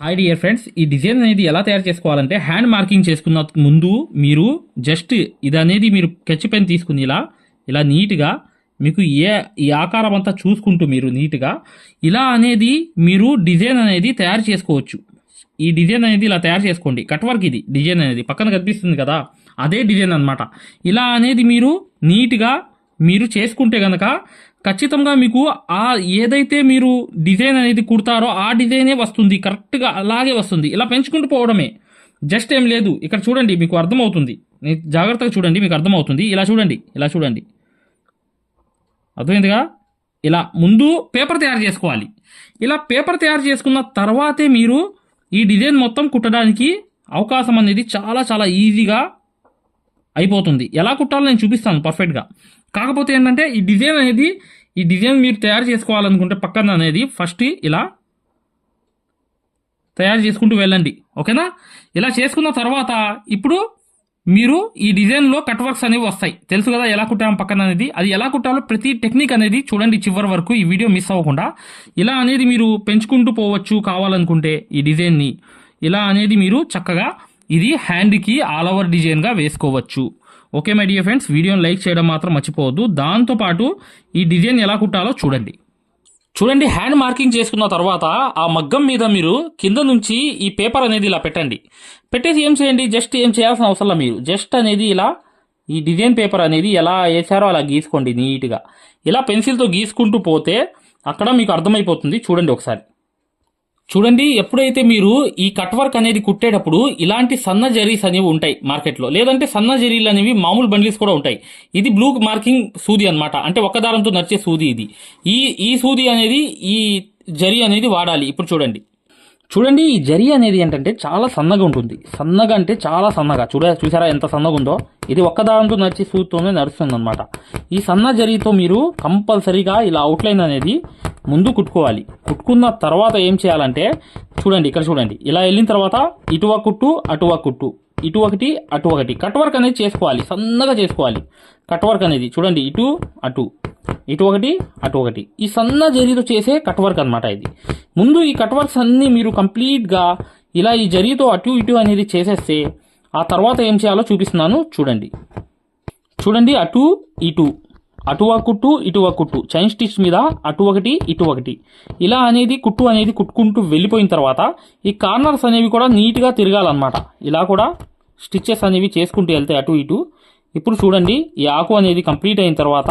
Hi dear friends ఈ design అనేది ఎలా తయారు చేసుకోవాలంటే హ్యాండ్ మార్కింగ్ చేసుకున్న ముందు మీరు జస్ట్ ఇది అనేది మీరు స్కెచ్ పెన్ తీసుకుని ఇలా ఇలా నీట్గా మీకు ఏ ఈ ఆకారం అంతా చూసుకుంటూ మీరు నీట్గా ఇలా అనేది మీరు డిజైన్ అనేది తయారు చేసుకోవచ్చు. ఈ డిజైన్ అనేది ఇలా తయారు చేసుకోండి. కట్ వర్క్ ఇది డిజైన్ అనేది. పక్కన కనిపిస్తుంది కదా అదే డిజైన్ అన్నమాట. ఇలా అనేది మీరు నీట్గా మీరు చేసుకుంటే కనుక ఖచ్చితంగా మీకు ఆ ఏదైతే మీరు డిజైన్ అనేది కుడతారో ఆ డిజైనే వస్తుంది కరెక్ట్గా అలాగే వస్తుంది. ఇలా పెంచుకుంటూ పోవడమే. జస్ట్ ఏం లేదు. ఇక్కడ చూడండి మీకు అర్థమవుతుంది. జాగ్రత్తగా చూడండి మీకు అర్థమవుతుంది. ఇలా చూడండి ఇలా చూడండి. అర్థమైందిగా? ఇలా ముందు పేపర్ తయారు చేసుకోవాలి. ఇలా పేపర్ తయారు చేసుకున్న తర్వాతే మీరు ఈ డిజైన్ మొత్తం కుట్టడానికి అవకాశం అనేది చాలా చాలా ఈజీగా అయిపోతుంది. ఎలా కుట్టాలో నేను చూపిస్తాను పర్ఫెక్ట్గా. కాకపోతే ఏంటంటే ఈ డిజైన్ అనేది ఈ డిజైన్ మీరు తయారు చేసుకోవాలనుకుంటే పక్కన అనేది ఫస్ట్ ఇలా తయారు చేసుకుంటూ వెళ్ళండి. ఓకేనా? ఇలా చేసుకున్న తర్వాత ఇప్పుడు మీరు ఈ డిజైన్లో కట్ వర్క్స్ అనేవి వస్తాయి. తెలుసు కదా ఎలా కుట్టాము పక్కన అనేది? అది ఎలా కుట్టాలో ప్రతి టెక్నిక్ అనేది చూడండి చివరి వరకు ఈ వీడియో మిస్ అవ్వకుండా. ఇలా అనేది మీరు పెంచుకుంటూ పోవచ్చు కావాలనుకుంటే ఈ డిజైన్ని. ఇలా అనేది మీరు చక్కగా ఇది హ్యాండ్కి ఆల్ ఓవర్ డిజైన్గా వేసుకోవచ్చు. ఓకే మై డియర్ ఫ్రెండ్స్ వీడియోని లైక్ చేయడం మాత్రం మర్చిపోవద్దు. దాంతోపాటు ఈ డిజైన్ ఎలా కుట్టాలో చూడండి. చూడండి హ్యాండ్ మార్కింగ్ చేసుకున్న తర్వాత ఆ మగ్గం మీద మీరు కింద నుంచి ఈ పేపర్ అనేది ఇలా పెట్టండి. పెట్టేసి ఏం చేయండి? జస్ట్ ఏం చేయాల్సిన అవసరం మీరు జస్ట్ అనేది ఇలా ఈ డిజైన్ పేపర్ అనేది ఎలా వేసారో అలా గీసుకోండి నీట్గా. ఇలా పెన్సిల్తో గీసుకుంటూ పోతే అక్కడ మీకు అర్థమైపోతుంది. చూడండి ఒకసారి. చూడండి ఎప్పుడైతే మీరు ఈ కట్ వర్క్ అనేది కుట్టేటప్పుడు ఇలాంటి సన్న జరీస్ అనేవి ఉంటాయి మార్కెట్లో. లేదంటే సన్న జరీలు అనేవి మామూలు బండిల్స్ కూడా ఉంటాయి. ఇది బ్లూ మార్కింగ్ సూది అనమాట అంటే ఒక్క దారంతో నడిచే సూది ఇది. ఈ ఈ సూది అనేది ఈ జరీ అనేది వాడాలి. ఇప్పుడు చూడండి. చూడండి ఈ జరీ అనేది ఏంటంటే చాలా సన్నగా ఉంటుంది. సన్నగా అంటే చాలా సన్నగా. చూడ చూసారా ఎంత సన్నగా ఉందో ఇది ఒక్కదాంతో నడిచి సూత్తోనే నడుస్తుంది అనమాట ఈ సన్న జరితో మీరు కంపల్సరీగా ఇలా అవుట్లైన్ అనేది ముందు కుట్టుకోవాలి. కుట్టుకున్న తర్వాత ఏం చేయాలంటే చూడండి ఇక్కడ చూడండి. ఇలా వెళ్ళిన తర్వాత ఇటువ కుట్టు అటువ కుట్టు. ఇటు ఒకటి అటు ఒకటి. కట్ వర్క్ అనేది చేసుకోవాలి. సన్నగా చేసుకోవాలి. కట్ వర్క్ అనేది. చూడండి ఇటు అటు. ఇటు ఒకటి అటు ఒకటి. ఈ సన్న జరీతో చేసే కట్ వర్క్ అనమాట ఇది. ముందు ఈ కట్ వర్క్స్ అన్నీ మీరు కంప్లీట్గా ఇలా ఈ జరీతో అటు ఇటు అనేది చేసేస్తే ఆ తర్వాత ఏం చేయాలో చూపిస్తున్నాను. చూడండి. చూడండి అటు ఇటు. అటువ కుట్టు ఇటువ కుట్టు. చైన్ స్టిచ్ మీద అటు ఒకటి ఇటు ఒకటి. ఇలా అనేది కుట్టు అనేది కుట్టుకుంటూ వెళ్ళిపోయిన తర్వాత ఈ కార్నర్స్ అనేవి కూడా నీట్గా తిరగాలన్నమాట. ఇలా కూడా స్టిచ్చెస్ అనేవి చేసుకుంటూ వెళ్తాయి అటు ఇటు. ఇప్పుడు చూడండి ఈ ఆకు అనేది కంప్లీట్ అయిన తర్వాత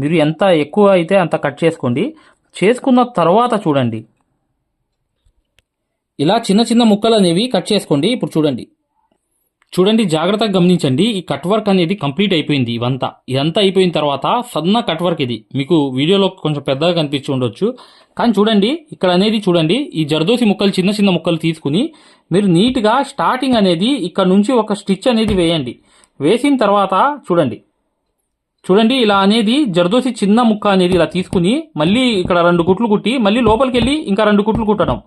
మీరు ఎంత ఎక్కువ అయితే అంత కట్ చేసుకోండి. చేసుకున్న తర్వాత చూడండి. ఇలా చిన్న చిన్న ముక్కలు అనేవి కట్ చేసుకోండి. ఇప్పుడు చూడండి. చూడండి జాగ్రత్తగా గమనించండి. ఈ కట్ వర్క్ అనేది కంప్లీట్ అయిపోయింది ఇవంతా. ఇదంతా అయిపోయిన తర్వాత సన్న కట్ వర్క్ ఇది. మీకు వీడియోలో కొంచెం పెద్దగా కనిపించి ఉండొచ్చు. కానీ చూడండి ఇక్కడ అనేది చూడండి. ఈ జర్దోసి ముక్కలు చిన్న చిన్న ముక్కలు తీసుకుని మీరు నీట్గా స్టార్టింగ్ అనేది ఇక్కడ నుంచి ఒక స్టిచ్ అనేది వేయండి. వేసిన తర్వాత చూడండి. చూడండి ఇలా అనేది జర్దోసి చిన్న ముక్క అనేది ఇలా తీసుకుని మళ్ళీ ఇక్కడ రెండు కుట్లు కుట్టి మళ్ళీ లోపలికి వెళ్ళి ఇంకా రెండు కుట్లు కుట్టడం.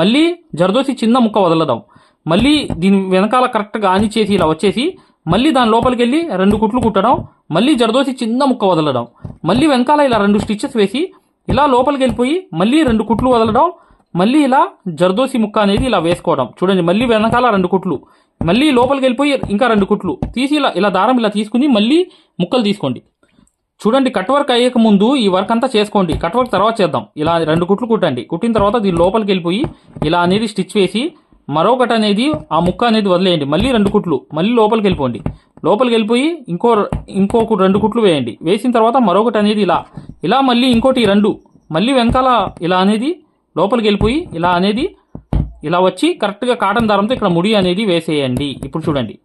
మళ్ళీ జర్దోసి చిన్న ముక్క వదలడం. మళ్ళీ దీని వెనకాల కరెక్ట్గా ఆని చేసి ఇలా వచ్చేసి మళ్ళీ దాని లోపలికి వెళ్ళి రెండు కుట్లు కుట్టడం మళ్ళీ జరదోసి చిన్న ముక్క వదలడం. మళ్ళీ వెనకాల ఇలా రెండు స్టిచెస్ వేసి ఇలా లోపలికి వెళ్ళిపోయి మళ్ళీ రెండు కుట్లు వదలడం మళ్ళీ ఇలా జర్దోసి ముక్క అనేది ఇలా వేసుకోవడం. చూడండి మళ్ళీ వెనకాల రెండు కుట్లు. మళ్ళీ లోపలికి వెళ్ళిపోయి ఇంకా రెండు కుట్లు. తీసి ఇలా ఇలా దారం ఇలా తీసుకుని మళ్ళీ ముక్కలు తీసుకోండి. చూడండి కట్ వర్క్ అయ్యక ముందు ఈ వర్క్ అంతా చేసుకోండి. కట్ వర్క్ తర్వాత చేద్దాం. ఇలా రెండు కుట్లు కుట్టండి. కుట్టిన తర్వాత దీని లోపలికి వెళ్ళిపోయి ఇలా అనేది స్టిచ్ వేసి మరొకటి అనేది ఆ ముక్క అనేది వదిలేయండి. మళ్ళీ రెండు కుట్లు. మళ్ళీ లోపలికి వెళ్ళిపోండి. లోపలికి వెళ్ళిపోయి ఇంకో ఇంకో రెండు కుట్లు వేయండి. వేసిన తర్వాత మరొకటి అనేది ఇలా ఇలా మళ్ళీ ఇంకోటి రెండు. మళ్ళీ వెనకాల ఇలా అనేది లోపలికి వెళ్ళిపోయి ఇలా అనేది ఇలా వచ్చి కరెక్ట్గా కాటన్ దారంతో ఇక్కడ ముడి అనేది వేసేయండి. ఇప్పుడు చూడండి.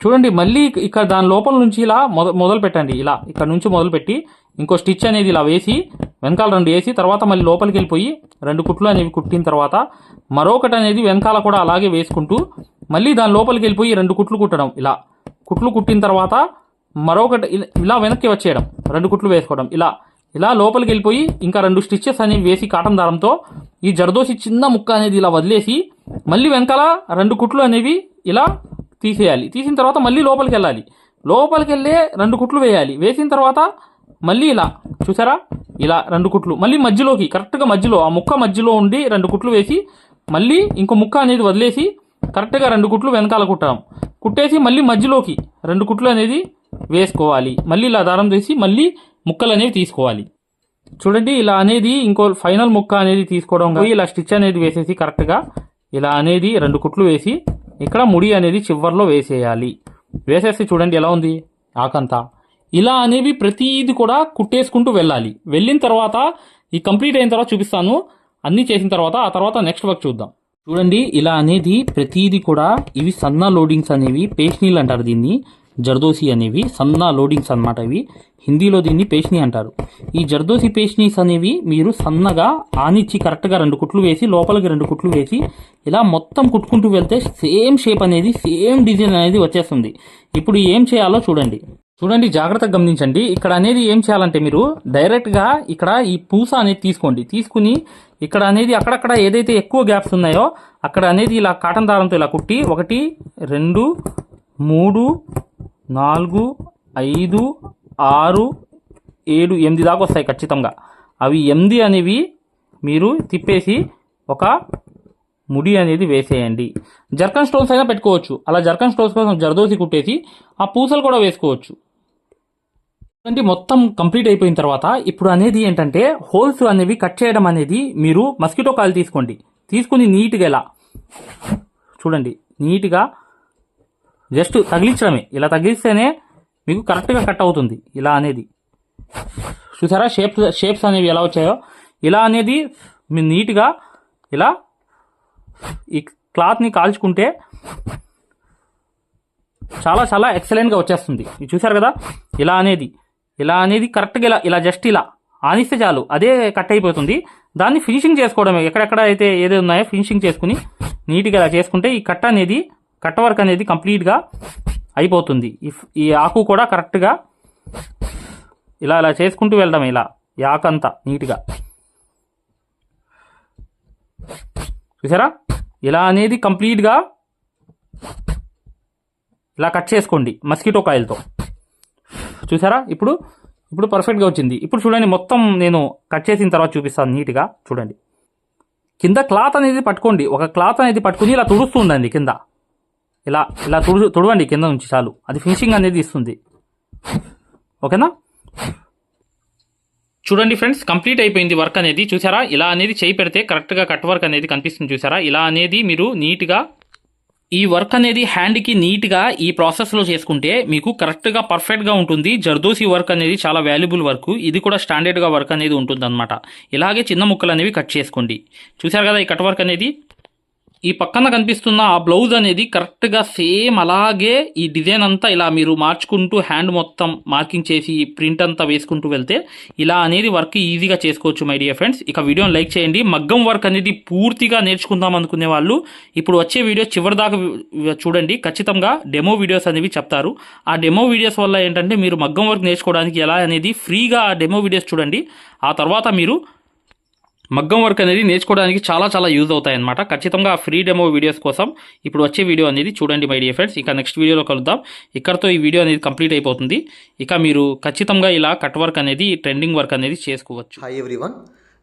చూడండి మళ్ళీ ఇక్కడ దాని లోపల నుంచి ఇలా మొద మొదలు పెట్టండి. ఇలా ఇక్కడ నుంచి మొదలుపెట్టి ఇంకో స్టిచ్ అనేది ఇలా వేసి వెనకాల రెండు వేసి తర్వాత మళ్ళీ లోపలికి వెళ్ళిపోయి రెండు కుట్లు అనేవి కుట్టిన తర్వాత మరొకటి అనేది వెనకాల కూడా అలాగే వేసుకుంటూ మళ్ళీ దాని లోపలికి వెళ్ళిపోయి రెండు కుట్లు కుట్టడం. ఇలా కుట్లు కుట్టిన తర్వాత మరొకటి ఇలా- ఇలా వెనక్కి వచ్చేయడం. రెండు కుట్లు వేసుకోవడం. ఇలా ఇలా లోపలికి వెళ్ళిపోయి ఇంకా రెండు స్టిచ్చెస్ అనేవి వేసి కాటన్ దారంతో ఈ జర్దోసి చిన్న ముక్క అనేది ఇలా వదిలేసి మళ్ళీ వెనకాల రెండు కుట్లు అనేవి ఇలా తీసేయాలి. తీసిన తర్వాత మళ్ళీ లోపలికి వెళ్ళాలి. లోపలికి వెళ్ళే రెండు కుట్లు వేయాలి. వేసిన తర్వాత మళ్ళీ ఇలా చూసారా? ఇలా రెండు కుట్లు. మళ్ళీ మధ్యలోకి కరెక్ట్గా మధ్యలో ఆ ముక్క మధ్యలో ఉండి రెండు కుట్లు వేసి మళ్ళీ ఇంకో ముక్క అనేది వదిలేసి కరెక్ట్గా రెండు కుట్లు వెనకాల కుట్టడం. కుట్టేసి మళ్ళీ మధ్యలోకి రెండు కుట్లు అనేది వేసుకోవాలి. మళ్ళీ ఇలా దారం చేసి మళ్ళీ ముక్కలు అనేవి తీసుకోవాలి. చూడండి ఇలా అనేది ఇంకో ఫైనల్ ముక్క అనేది తీసుకోవడం ఇలా స్టిచ్ అనేది వేసేసి కరెక్ట్గా ఇలా అనేది రెండు కుట్లు వేసి ఇక్కడ ముడి అనేది చివర్లో వేసేయాలి. వేసేసి చూడండి ఎలా ఉంది? ఆకంతా. ఇలా అనేవి ప్రతిది కూడా కుట్టేసుకుంటూ వెళ్ళాలి. వెళ్ళిన తర్వాత ఈ కంప్లీట్ అయిన తర్వాత చూపిస్తాను. అన్నీ చేసిన తర్వాత ఆ తర్వాత నెక్స్ట్ వర్క్ చూద్దాం. చూడండి ఇలా అనేది ప్రతిదీ కూడా ఇవి సన్న లోడింగ్స్ అనేవి పేష్నీలు అంటారు దీన్ని జర్దోసి అనేవి సన్న లోడింగ్స్ అన్నమాట ఇవి. హిందీలో దీన్ని పేష్ని అంటారు. ఈ జర్దోసి పేష్నీస్ అనేవి మీరు సన్నగా ఆనిచ్చి కరెక్ట్గా రెండు కుట్లు వేసి లోపలికి రెండు కుట్లు వేసి ఇలా మొత్తం కుట్టుకుంటూ వెళ్తే సేమ్ షేప్ అనేది సేమ్ డిజైన్ అనేది వచ్చేస్తుంది. ఇప్పుడు ఏం చేయాలో చూడండి. చూడండి జాగ్రత్తగా గమనించండి. ఇక్కడ అనేది ఏం చేయాలంటే మీరు డైరెక్ట్గా ఇక్కడ ఈ పూస అనేది తీసుకోండి. తీసుకుని ఇక్కడ అనేది అక్కడక్కడ ఏదైతే ఎక్కువ గ్యాప్స్ ఉన్నాయో అక్కడ అనేది ఇలా కాటన్ దారంతో ఇలా కుట్టి ఒకటి రెండు మూడు నాలుగు ఐదు ఆరు ఏడు ఎనిమిది దాకా వస్తాయి ఖచ్చితంగా. అవి ఎనిమిది అనేవి మీరు తిప్పేసి ఒక ముడి అనేది వేసేయండి. జర్కన్ స్టోన్స్ అయినా పెట్టుకోవచ్చు. అలా జర్కన్ స్టోన్స్ కోసం జరదోసి కుట్టేసి ఆ పూసలు కూడా వేసుకోవచ్చు. అంటే మొత్తం కంప్లీట్ అయిపోయిన తర్వాత ఇప్పుడు అనేది ఏంటంటే హోల్స్ అనేవి కట్ చేయడం అనేది మీరు మస్కిటో కాయలు తీసుకోండి. తీసుకుని నీట్గా ఇలా చూడండి. నీట్గా జస్ట్ తగిలించడమే. ఇలా తగిలిస్తేనే మీకు కరెక్ట్గా కట్ అవుతుంది. ఇలా అనేది. చూసారా? షేప్స్ షేప్స్ అనేవి ఎలా వచ్చాయో? ఇలా అనేది మీరు నీట్గా ఇలా ఈ క్లాత్ని కాల్చుకుంటే చాలా చాలా ఎక్సలెంట్గా వచ్చేస్తుంది. ఇది చూసారు కదా? ఇలా అనేది. ఇలా అనేది కరెక్ట్గా ఇలా ఇలా జస్ట్ ఇలా ఆనిస్తే చాలు. అదే కట్ అయిపోతుంది. దాన్ని ఫినిషింగ్ చేసుకోవడమే. ఎక్కడెక్కడ అయితే ఏది ఉన్నాయో ఫినిషింగ్ చేసుకుని నీట్గా ఇలా చేసుకుంటే ఈ కట్ అనేది కట్ వర్క్ అనేది కంప్లీట్గా అయిపోతుంది. ఈ ఈ ఆకు కూడా కరెక్ట్గా ఇలా ఇలా చేసుకుంటూ వెళ్ళడం ఇలా ఈ ఆకు అంతా నీట్గా. చూసారా? ఇలా అనేది కంప్లీట్గా ఇలా కట్ చేసుకోండి మస్కిటో కాయలతో. చూసారా? ఇప్పుడు ఇప్పుడు పర్ఫెక్ట్గా వచ్చింది. ఇప్పుడు చూడండి మొత్తం నేను కట్ చేసిన తర్వాత చూపిస్తాను నీట్గా. చూడండి. కింద క్లాత్ అనేది పట్టుకోండి. ఒక క్లాత్ అనేది పట్టుకుని ఇలా తుడుస్తూ ఉండండి కింద. ఇలా ఇలా తుడు తుడవండి కింద నుంచి చాలు. అది ఫినిషింగ్ అనేది ఇస్తుంది. ఓకేనా? చూడండి ఫ్రెండ్స్ కంప్లీట్ అయిపోయింది వర్క్ అనేది. చూసారా? ఇలా అనేది చేయి పెడితే కరెక్ట్గా కట్ వర్క్ అనేది కనిపిస్తుంది చూసారా? ఇలా అనేది మీరు నీట్గా ఈ వర్క్ అనేది హ్యాండ్కి నీట్గా ఈ ప్రాసెస్లో చేసుకుంటే మీకు కరెక్ట్గా పర్ఫెక్ట్గా ఉంటుంది. జర్దోసి వర్క్ అనేది చాలా వాల్యుబుల్ వర్క్ ఇది కూడా స్టాండర్డ్గా వర్క్ అనేది ఉంటుంది ఇలాగే చిన్న ముక్కలు అనేవి కట్ చేసుకోండి. చూసారు కదా ఈ కట్ వర్క్ అనేది? ఈ పక్కన కనిపిస్తున్న ఆ బ్లౌజ్ అనేది కరెక్ట్గా సేమ్ అలాగే ఈ డిజైన్ అంతా ఇలా మీరు మార్చుకుంటూ హ్యాండ్ మొత్తం మార్కింగ్ చేసి ప్రింట్ అంతా వేసుకుంటూ వెళ్తే ఇలా అనేది వర్క్ ఈజీగా చేసుకోవచ్చు మై డియర్ ఫ్రెండ్స్ ఇక వీడియోని లైక్ చేయండి. మగ్గం వర్క్ అనేది పూర్తిగా నేర్చుకుందాం అనుకునే వాళ్ళు ఇప్పుడు వచ్చే వీడియో చివరి దాకా చూడండి. ఖచ్చితంగా డెమో వీడియోస్ అనేవి చెప్తారు. ఆ డెమో వీడియోస్ వల్ల ఏంటంటే మీరు మగ్గం వర్క్ నేర్చుకోవడానికి ఎలా అనేది ఫ్రీగా ఆ డెమో వీడియోస్ చూడండి. ఆ తర్వాత మీరు మగ్గం వర్క్ అనేది నేర్చుకోవడానికి చాలా చాలా యూజ్ అవుతాయి అనమాట ఖచ్చితంగా ఆ ఫ్రీ డెమో వీడియోస్ కోసం ఇప్పుడు వచ్చే వీడియో అనేది చూడండి మై డియర్ ఫ్రెండ్స్. ఇక నెక్స్ట్ వీడియోలో కలుద్దాం. ఇక్కడతో ఈ వీడియో అనేది కంప్లీట్ అయిపోతుంది. ఇక మీరు ఖచ్చితంగా ఇలా కట్ వర్క్ అనేది ట్రెండింగ్ వర్క్ అనేది చేసుకోవచ్చు. Hi everyone